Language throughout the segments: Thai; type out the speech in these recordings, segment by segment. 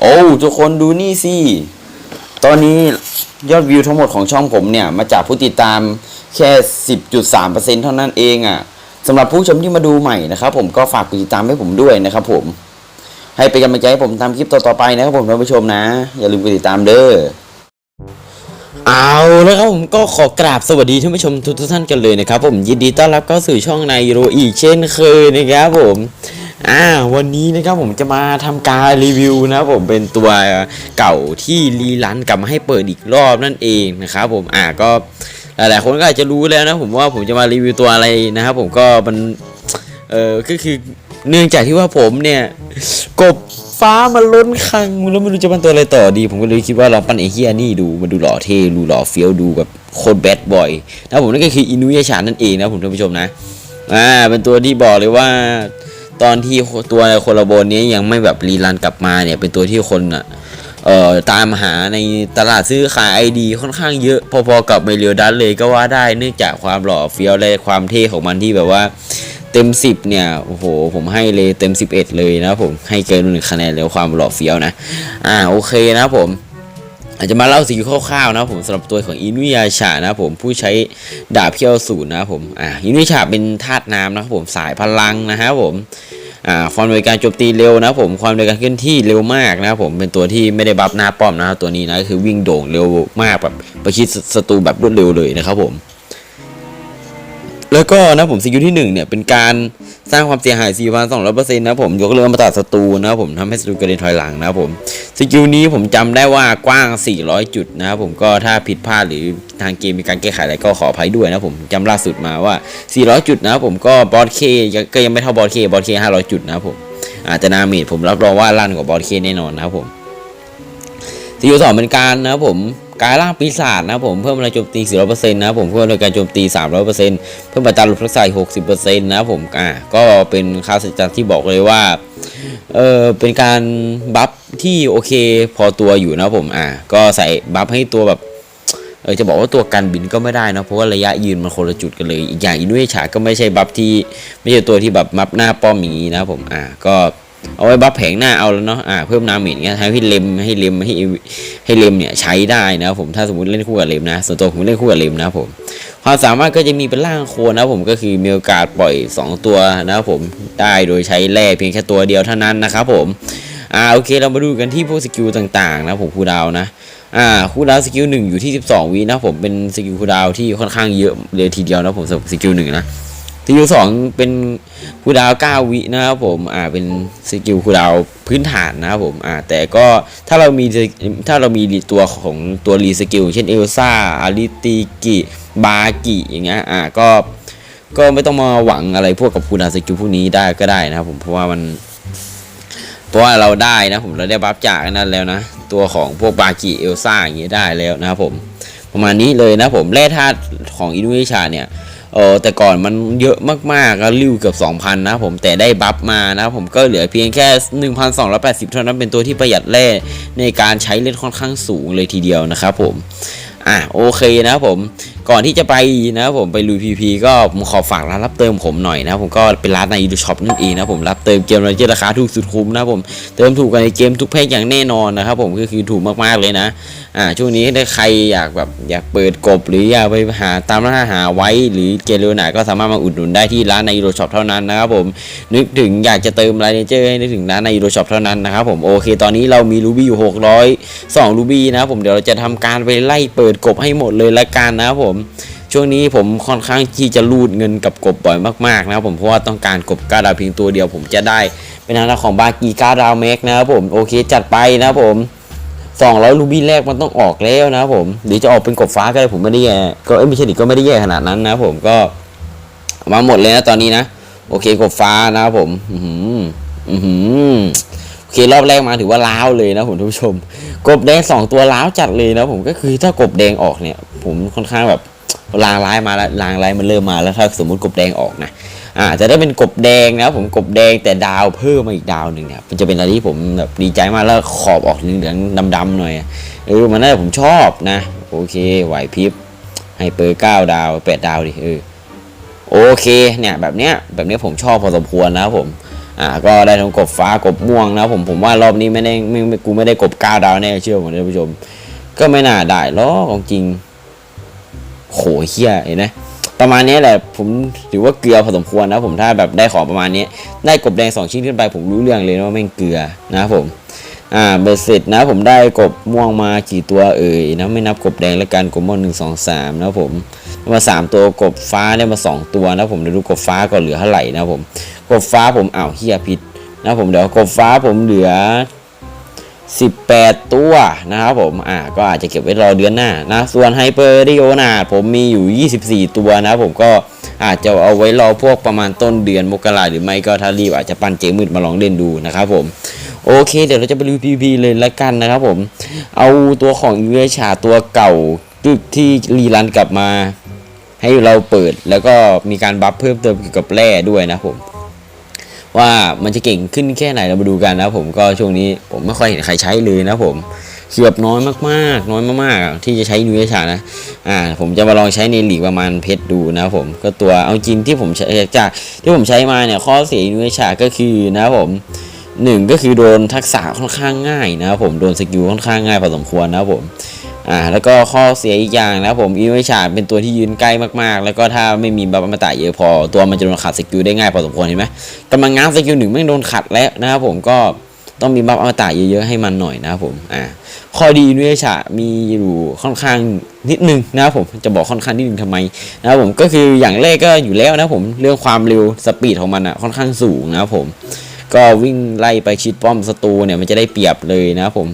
โอ้ทุกคนดูนี่สิ ตอนนี้ยอดวิวทั้งหมดของช่องผมเนี่ย มาจากผู้ติดตามแค่ 10.3%เท่านั้นเองอะ่ะสำหรับผู้ชมที่มาดูใหม่นะครับผมก็ฝากกดติดตามให้ผมด้วยนะครับผม ให้เป็นกำลังใจให้ผมทำคลิปต่อๆไปนะครับผมท่านผู้ชมนะ อย่าลืมกดติดตามเด้อเอาแล้วครับผมก็ขอกราบสวัสดีท่านผู้ชมทุกท่านกันเลยนะครับผมยินดีต้อนรับเข้าสู่ช่องในโรอีเช่นเคยนะครับผม อ่าวันนี้นะครับผมจะมาทำการรีวิวนะผมเป็นตัวเก่าที่รีลันกลับมาให้เปิดอีกรอบนั่นเองนะครับผมอ่าก็หลายๆคนก็อาจจะรู้แล้วนะผมว่าผมจะมารีวิวตัวอะไรนะครับผมก็มันเออก็คือเนื่องจากที่ว่าผมเนี่ยกบฟ้ามันล้นคังแล้วไม่รู้จะปั้นตัวอะไรต่อดี ผมก็เลยคิดว่าลองปั้นไอ้เฮียนี่ดูมันดูหล่อเท่ดูหล่อเฟี้ยวดูแบบโคตรแบดบอยนะผมนั่นก็คืออินุยาชานั่นเองนะผมท่านผู้ชมนะอ่าเป็นตัวที่บอกเลยว่า ตอนที่ตัวโคลาโบนนี้ยังไม่แบบรีรันกลับมาเนี่ย เป็นตัวที่คนอะเอ่อตามหาในตลาดซื้อขายไอดีค่อนข้างเยอะพอๆกับเมเรียดันเลยก็ว่าได้เนื่องจากความหล่อเฟี้ยวและความเท่ของมันที่แบบว่าเต็ม 10 เนี่ย โอ้โห ผมให้เลยเต็ม 11 เลยนะผมให้เกินหนึ่งคะแนนเลยความหล่อเฟี้ยวนะ อ่าโอเคนะผม อาจจะมาเล่าสีคร่าวๆนะผมสำหรับตัวของอินุยาชานะผมผู้ใช้ดาบเพียวสูตรนะผมอ่าอินุยาชาเป็นธาตุน้ำนะครับผมสายพลังนะฮะผมอ่าความเร็วการโจมตีเร็วนะผมความเร็วการเคลื่อนที่เร็วมากนะผมเป็นตัวที่ไม่ได้บัฟหน้าป้อมนะครับตัวนี้นะคือวิ่งโด่งเร็วมากแบบประชิดศัตรูแบบรวดเร็วเลยนะครับผม แล้วก็นะผมสกิลที่1เนี่ยเป็นการสร้างความเสียหาย 4,200%นะผมยกเลิกมาตัดศัตรูนะผมทำให้ศัตรูกระเด็นถอยหลังนะผมสกิลนี้ผมจำได้ว่ากว้าง 400 จุดนะครับผมก็ถ้าผิดพลาดหรือทางเกมมีการแก้ไขอะไรก็ขออภัยด้วยนะผมจำล่าสุดมาว่า 400 จุดนะครับผมก็บอสเคก็ยังไม่เท่าบอสเคบอสเค500 จุดนะครับผมอาจจะนาเมดผมรับรองว่าลั่นกว่าบอสเคแน่นอนนะครับผมสกิลสองเป็นการนะครับผม กายร่างปีศาจนะผมเพิ่มแรงโจมตี 400%นะผมเพิ่มแรงการโจมตี 300%เพิ่มปัตตาลุทักษะอีก60%นะผมอ่าก็เป็นค่าสัจจที่บอกเลยว่าเออเป็นการบัฟที่โอเคพอตัวอยู่นะผมอ่าก็ใส่บัฟให้ตัวแบบเออจะบอกว่าตัวกันบินก็ไม่ได้นะเพราะว่าระยะยืนมันคนละจุดกันเลย อีกอย่างอินุเอชาก็ไม่ใช่บัฟที่ไม่ใช่ตัวที่แบบบัฟหน้าป้อมอย่างนี้นะผมอ่าก็ เอาไว้บัฟแผงหน้าเอาแล้วเนาะอ่าเพิ่มน้ำหม็นเงี้ยให้เลมให้เลมให้ให้เลมเนี่ยใช้ได้นะผมถ้าสมมติเล่นคู่กับเลมนะส่วนตัวผมเล่นคู่กับเลมนะผมความสามารถก็จะมีเป็นร่างโคนะผมก็คือมีโอกาสปล่อย 2 ตัวนะผมได้โดยใช้แร่เพียงแค่ตัวเดียวเท่านั้นนะครับผมอ่าโอเคเรามาดูกันที่พวกสกิลต่างๆ นะผมคูลดาวนะอ่าคูลดาวสกิลหนึ่งอยู่ที่ 12วินะผมเป็นสกิลคูลดาวที่ค่อนข้างเยอะเลยทีเดียวนะผมสำหรับสกิลหนึ่งนะ สกิลสองเป็นคูดาวน์9วินะครับผมอ่าเป็นสกิลคูดาวพื้นฐานนะครับผมอ่าแต่ก็ถ้าเรามีถ้าเรามีตัวของตัวรีสกิลเช่นเอลซ่าอาริติกิบากิอย่างเงี้ยอ่าก็ก็ไม่ต้องมาหวังอะไรพวกกับคูดาวสกิลพวกนี้ได้ก็ได้นะครับผมเพราะว่ามันเพราะว่าเราได้นะผมเราได้บัฟจากนนั้นแล้วนะตัวของพวกบากิเอลซ่าอย่างเงี้ยได้แล้วนะครับผมประมาณนี้เลยนะผมแร่ธาตุของอินุเอชาเนี่ย เออแต่ก่อนมันเยอะมากๆก็ริ้วเกือบ 2,000 นะผมแต่ได้บัฟมานะผมก็เหลือเพียงแค่ 1,280 เท่านั้นเป็นตัวที่ประหยัดแร่ในการใช้เล่นค่อนข้างสูงเลยทีเดียวนะครับผมอะโอเคนะผม ก่อนที่จะไปนะผมไปลุยพีพีก็ผมขอฝากร้านรับเติมผมหน่อยนะผมก็เป็นร้านในยูช็อปนั่นเองนะผมรับเติมเกมราราคาถูกสุดคุ้มนะผมเติมถูกกันในเกมทุกเพจอย่างแน่นอนนะครับผมก็คือถูกมากๆเลยนะอ่าช่วงนี้ถ้าใครอยากแบบอยากเปิดกบหรืออยากไปหาตามร้านหาไว้ หรือเกมเร็วหนาก็สามารถมาอุดหนุนได้ที่ร้านในยูโรช็อปเท่านั้นนะครับผมนึกถึงอยากจะเติมรายเจอร์ให้นึกถึงร้านในยูโรช็อปเท่านั้นนะครับผมโอเค ตอนนี้เรามีรูบี้อยู่600 2รูบี้นะผมเดี๋ยวเราจะทำการไปไล่เปิดกบให้หมดเลยละกันนะครับผมช่วงนี้ผมค่อนข้างที่จะรูดเงินกับกบบ่อยมากๆนะครับผมเพราะว่าต้องการกบก้าดาวเพียงตัวเดียวผมจะได้เป็นทางด้านของบากีก้าดาวเมกนะครับผมโอเคจัดไปนะครับผม200รูบี้แรกมันต้องออกแล้วนะครับผมหรือจะออกเป็นกบฟ้าก็ได้ผมไม่ได้แย่ก็เอ้ยไม่ใช่ดิก็ไม่ได้แย่ขนาดนั้นนะครับผมก็มาหมดเลยนะตอนนี้นะโอเคกบฟ้านะครับผม อือหืออือหือโอเครอบแรกมาถือว่าล้าวเลยนะผมท่านผู้ชม กบแดงสองตัวล้าวจัดเลยนะผมก็คือถ้ากบแดงออกเนี่ย ผมค่อนข้างแบบลางร้ายมาแล้วลางร้ายมันเริ่มมาแล้วถ้าสมมติกบแดงออกนะอ่าจะได้เป็นกบแดงนะผมกบแดงแต่ดาวเพิ่มมาอีกดาวหนึ่งเนี่ยมันจะเป็นอะไรที่ผมแบบดีใจมากแล้วขอบออกเหลืองๆดำๆหน่อยเออมันน่าจะผมชอบนะ โอเคไหวพริบให้เปอร์เก้าดาวแปดดาวดิเออโอเคเนี่ยแบบเนี้ยแบบเนี้ยผมชอบพอสมควรนะผมอ่าก็ได้ทั้งกบฟ้ากบม่วงนะผมผมว่ารอบนี้ไม่ได้ไม่กูไม่ได้กบเก้าดาวแน่เชื่อผมท่านผู้ชม ก็ไม่น่าได้หรอกของจริง โหเฮียเห็นไหมประมาณนี้แหละผมถือว่าเกลือพอสมควรนะผมถ้าแบบได้ของประมาณนี้ ได้กบแดงสองชิ้นขึ้นไป ผมรู้เรื่องเลยว่าแม่งเกลือนะผมอ่าเบสเสร็จนะผมได้กบม่วงมากี่ตัวเอ่ยนะไม่นับกบแดงแล้วกันกบม่วงหนึ่งสองสามนะผมมาสามตัวกบฟ้าได้มาสองตัวนะผมเดี๋ยวดูกบฟ้าก่อนเหลือเท่าไหร่นะผมกบฟ้าผมอ้าวเฮียผิดนะผมเดี๋ยวกบฟ้าผมเหลือ 18 ตัวนะครับผม อ่า ก็อาจจะเก็บไว้รอเดือนหน้านะ ส่วนไฮเปอร์ดิโอนาผมมีอยู่ 24 ตัวนะผมก็อาจจะเอาไว้รอพวกประมาณต้นเดือนมกราหรือไม่ก็ถ้ารีบอาจจะปั้นเจมืดมาลองเล่นดูนะครับผม โอเค เดี๋ยวเราจะไปรีวิวเลยละกันนะครับผม เอาตัวของยูเอชาตัวเก่าที่รีรันกลับมา ให้เราเปิดแล้วก็มีการบัฟเพิ่มเติมเกี่ยวกับแร่ด้วยนะผม ว่ามันจะเก่งขึ้นแค่ไหนเรามาดูกันนะผมก็ช่วงนี้ผมไม่ค่อยเห็นใครใช้เลยนะผมคือแบบน้อยมากๆ น้อยมากๆ ที่จะใช้นูเอชานะ อ่า ผมจะมาลองใช้ในหลีกประมาณเพชรดูนะผม ก็ตัวเอาจริงที่ผมใช้จากที่ผมใช้มาเนี่ยข้อเสียนูเอชาก็คือนะผมหนึ่งก็คือโดนทักษะค่อนข้างง่ายนะผม โดนสกิลค่อนข้างง่ายพอสมควรนะผม อ่าแล้วก็ข้อเสียอีกอย่างนะผมอีเวชาเป็นตัวที่ยืนใกล้มากๆ แล้วก็ถ้าไม่มีบัฟอมตะเยอะพอ ตัวมันจะโดนขัดสกิลได้ง่ายพอสมควรเห็นไหมกำลังง้างสกิลหนึ่งไม่งโดนขัดแล้วนะครับผมก็ต้องมีบัฟอมตะเยอะๆให้มันหน่อยนะครับผมอ่าข้อดีอีเวชามีอยู่ค่อนข้างนิดนึงนะครับผมจะบอกค่อนข้างนิดนึงทำไมนะครับผมก็คืออย่างแรกก็อยู่แล้วนะครับผมเรื่องความเร็วสปีดของมันอะค่อนข้างสูงนะครับผมก็วิ่งไล่ไปชิดป้อมศัตรูเนี่ยมันจะได้เปรียบเลยนะครับผม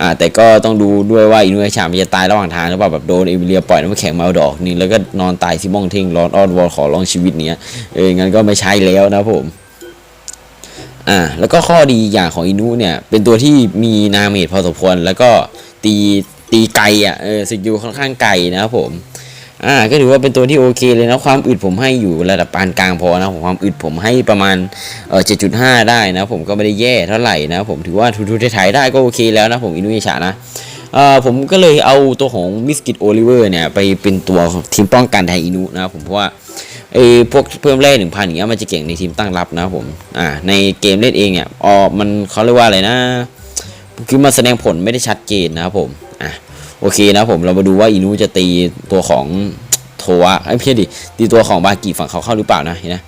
อ่าแต่ก็ต้องดูด้วยว่าอินุยชามันจะตายระหว่างทางหรือเปล่าแบบโดนเอมิเลียปล่อยน้ำแข็งมาดอกนึงแล้วก็นอนตายซิมองทิ้งร้อนอ้อนวอลขอร้องชีวิตเนี้ยเอองั้นก็ไม่ใช่แล้วนะผมอ่าแล้วก็ข้อดีอย่างของอินุเนี่ยเป็นตัวที่มีนาเมจพอสมควรแล้วก็ตีตีไกลอะเออสกิลค่อนข้างไกลนะครับผม อ่าก็ถือว่าเป็นตัวที่โอเคเลยนะความอึดผมให้อยู่ระดับปานกลางพอนะผมความอึดผมให้ประมาณเออ7.5ได้นะผมก็ไม่ได้แย่เท่าไหร่นะผมถือว่าทูทูไทยได้ก็โอเคแล้วนะผมอินุเอชานะเอ่อผมก็เลยเอาตัวของมิสกิตโอลิเวอร์เนี่ยไปเป็นตัวทีมป้องกันไทยอินุนะผมเพราะว่าไอ้พวกเพิ่มแร่หนึ่งพันอย่างเงี้ยมันจะเก่งในทีมตั้งรับนะครับผม อ่า ในเกมเล่นเองเนี่ยอ๋อมันเขาเรียกว่าอะไรนะ คือมันแสดงผลไม่ได้ชัดเจนนะครับผม โอเคนะผมเรามาดูว่าอินุจะตีตัวของโทวะไอ้ยไม่ใช่ดิตีตัวของบากิฝั่งเขาเข้าหรือเปล่านะเห็นนะ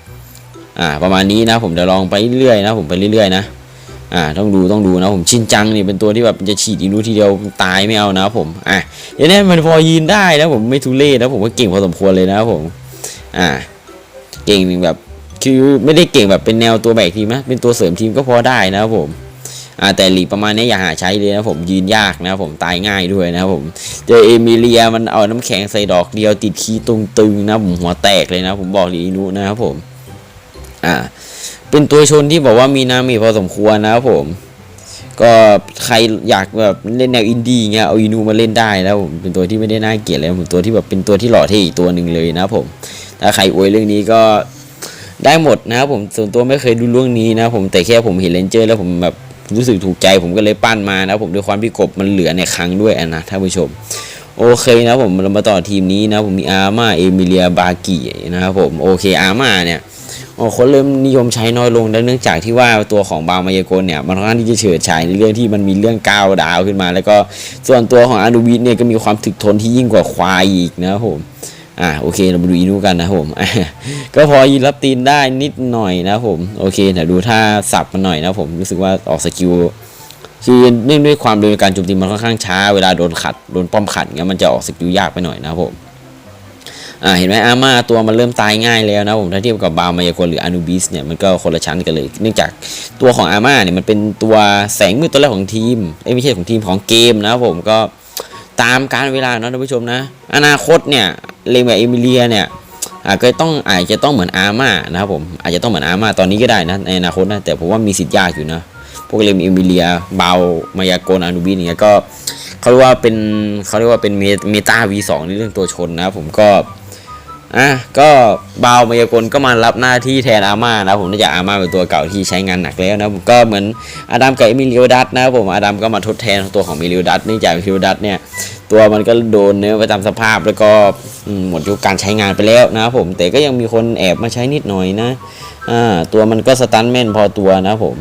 อ่าประมาณนี้นะผมจะลองไปเรื่อยๆนะผมไปเรื่อยๆนะอ่าต้องดูต้องดูนะผมชินจังนี่เป็นตัวที่แบบจะฉีดอินูทีเดียวตายไม่เอานะผมอะเดี๋ยวนี้มันพอยืนได้นะผมไม่ทุเล่นะผมก็เก่งพอสมควรเลยนะผมอ่าเก่งแบบคือไม่ได้เก่งแบบเป็นแนวตัวแบกทีมนะเป็นตัวเสริมทีมก็พอได้นะผมอ แต่หลีกประมาณนี้อย่าหาใช้เลยนะผมยืนยากนะครับผมตายง่ายด้วยนะครับผมเจอเอมิเลียมันเอาน้ำแข็งใส่ดอกเดียวติดคีตรงตึงนะผมหัวแตกเลยนะ ผมบอกลีนูนะครับผมอ่าเป็นตัวชนที่บอกว่ามีนามีพอสมควรนะครับผม ก็ใครอยากแบบเล่นแนวอินดี้เงี้ยเอาอินูมาเล่นได้นะผมเป็นตัวที่ไม่ได้น่าเกลียดเลยผมตัวที่แบบเป็นตัวที่หล่อเท่อีกตัวหนึ่งเลยนะผมถ้าใครอวยเรื่องนี้ก็ได้หมดนะครับผมส่วนตัวไม่เคยดูเรื่องนี้นะผมแต่แค่ผมเห็นเลนเจอร์แล้วผมแบบ รู้สึกถูกใจผมก็เลยปั้นมานะผมด้วยความที่กบมันเหลือในครั้งด้วยนะท่านผู้ชม โอเคนะผมเรามาต่อทีมนี้นะผมมีอาร์มาเอมิเลียบากินะครับผมโอเคอาร์มาเนี่ยโอ้คนเริ่มนิยมใช้น้อยลงเนื่องจากที่ว่าตัวของบาวมายากลเนี่ยมันค่อนข้างที่จะเฉิดฉายในเรื่องที่มันมีเรื่องก้าวดาวขึ้นมา แล้วก็ส่วนตัวของอานูบิสเนี่ยก็มีความถึกทนที่ยิ่งกว่าควายอีกนะครับผม อ่าโอเคเรามาดูอินูกันนะผมก็พอยินรับตีนได้นิดหน่อยนะผมโอเคเดี๋ยวดูท่าสับมันหน่อยนะผมรู้สึกว่าออกสกิลคือเนื่องด้วยความเร็วการโจมตีมันค่อนข้างช้า เวลาโดนขัดโดนป้อมขัดเงี้ยมันจะออกสกิลยากไปหน่อยนะผมอ่าเห็นไหมอาม่าตัวมันเริ่มตายง่ายแล้วนะผมถ้าเทียบกับบาวมายากลหรืออนูบิสเนี่ยมันก็คนละชั้นกันเลย เนื่องจากตัวของอาม่าเนี่ยมันเป็นตัวแสงมืดตัวแรกของทีมเอ้ไม่ใช่ของทีมของเกมนะผมก็ ตามการเวลาเนาะท่านผู้ชมนะ อนาคตเนี่ยเลงแบบเอมิเลียเนี่ยอาจจะต้องอาจจะต้องเหมือนอาร์มานะครับผมอาจจะต้องเหมือนอาร์มาตอนนี้ก็ได้นะในอนาคตนะแต่ผมว่ามีสิทธิ์ยากอยู่นะพวกเลมเอมิเลียเบามายากลอนุบินเนี่ยก็เขาเรียกว่าเป็นเขาเรียกว่าเป็นเมตาวีสองในเรื่องตัวชนนะครับผมก็ อะก็บาวมายากลก็มารับหน้าที่แทนอาม่านะผมเนื่องจากอาม่าเป็นตัวเก่าที่ใช้งานหนักแล้วนะผมก็เหมือนอาดัมกับเอมิลียดัตนะผมอาดัมก็มาทดแทนตัวของเอมิลียดัตเนื่องจากเอมิลียดัตเนี่ยตัวมันก็โดนเนื้อไปตามสภาพแล้วก็อืมหมดยุคการใช้งานไปแล้วนะครับผมแต่ก็ยังมีคนแอบมาใช้นิดหน่อยนะอ่าตัวมันก็สตันแม่นพอตัวนะผม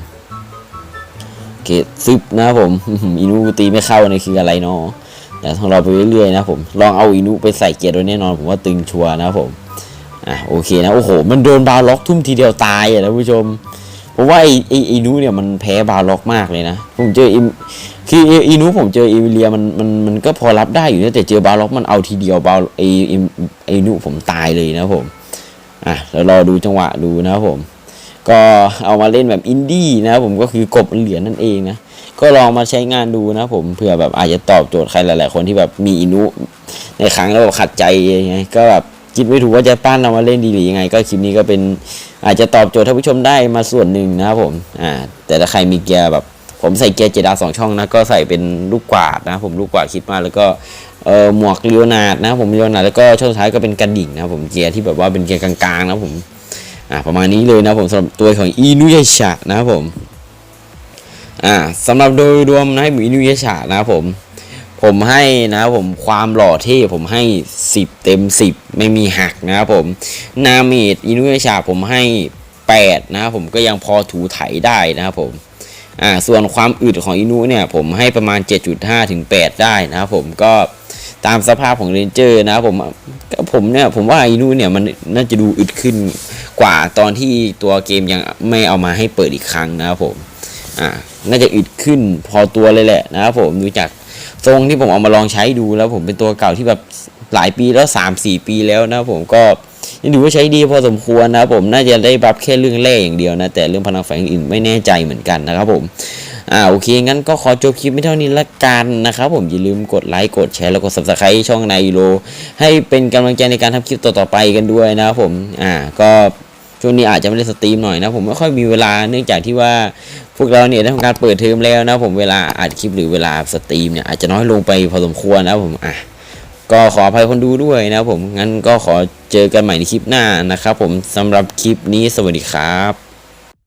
โอเคซึบนะผมอินูตีไม่เข้านี่คืออะไรเนาะ แต่ต้องเรอไปเรื่อยๆนะผมลองเอาอินูไปใส่เกียร์โดยแน่นอนผมว่าตึงชัวร์นะผมอะโอเคนะโอ้โห มันโดนบาล็อกทุ่มทีเดียวตายอะนะผู้ชมผมว่าไอไออินูเนี่ยมันแพ้บาล็อกมากเลยนะผมเจออิคืออินูผมเจอเอวิเลียมันมันมันก็พอรับได้อยู่นะแต่เจอบาล็อกมันเอาทีเดียวบาไอไอ้ไอ้อินูผมตายเลยนะผมอะแล้วรอดูจังหวะดูนะครับผม ก็เอามาเล่นแบบอินดี้นะผมก็คือกบเหรียญนั่นเองนะ ก็ลองมาใช้งานดูนะผมเผื่อแบบอาจจะตอบโจทย์ใครหลาย ๆ คนที่แบบมีอินุในครั้งแล้วแบบขัดใจยังไงก็แบบคิดไม่ถูกว่าจะปั้นเอามาเล่นดีหรือยังไง ก็คลิปนี้ก็เป็นอาจจะตอบโจทย์ท่านผู้ชมได้มาส่วนหนึ่งนะครับผมอ่าแต่ถ้าใครมีเกียร์แบบ ผมใส่เกียร์เจดาสองช่องนะก็ใส่เป็นลูกกวาดนะผมลูกกวาดคิดมาแล้วก็เออหมวกเลียวนาดนะผมเลียวนาดแล้วก็ช่วงท้ายก็เป็นกระดิ่งนะผมเกียร์ที่แบบว่าเป็นเกียร์กลางๆนะผมอ่าประมาณนี้เลยนะผมสำหรับตัวของอินุยชะนะครับผม อ่าสำหรับโดยรวมนะหมูอินุยชะนะครับผม ผมให้นะครับผมความหล่อเท่ผมให้ 10 เต็ม 10 ไม่มีหักนะครับผมนาเมดอินุยชะผมให้ 8 นะครับผมก็ยังพอถูไถได้นะครับผมอ่าส่วนความอึดของอินุเนี่ยผมให้ประมาณ 7.5 ถึง 8 ได้นะครับผมก็ตามสภาพของเรนเจอร์นะครับผมก็ผมเนี่ยผมว่าอินุเนี่ยมันน่าจะดูอึดขึ้นกว่าตอนที่ตัวเกมยังไม่เอามาให้เปิดอีกครั้งนะครับผมอ่า น่าจะอึดขึ้นพอตัวเลยแหละนะครับผมดูจากทรงที่ผมเอามาลองใช้ดูแล้วผมเป็นตัวเก่าที่แบบหลายปีแล้วสามสี่ปีแล้วนะผมก็ยังถือว่าใช้ดีพอสมควรนะครับผมน่าจะได้บัฟแค่เรื่องแร่อย่างเดียวนะแต่เรื่องพลังแฝงอื่นไม่แน่ใจเหมือนกันนะครับผมอ่าโอเคงั้นก็ขอจบคลิปไม่เท่านี้ละกันนะครับผมอย่าลืมกดไลค์กดแชร์แล้วกด subscribe ช่องนายโลให้เป็นกำลังใจในการทำคลิปต่อๆไปกันด้วยนะครับผมอ่าก็ ช่วงนี้อาจจะไม่ได้สตรีมหน่อยนะ ผมไม่ค่อยมีเวลาเนื่องจากที่ว่าพวกเราเนี่ยได้ทำการเปิดเทอมแล้วนะ ผมเวลาอัดคลิปหรือเวลาสตรีมเนี่ยอาจจะน้อยลงไปพอสมควรนะผมอะก็ขออภัยคนดูด้วยนะผมงั้นก็ขอเจอกันใหม่ในคลิปหน้านะครับ ผมสำหรับคลิปนี้สวัสดีครับ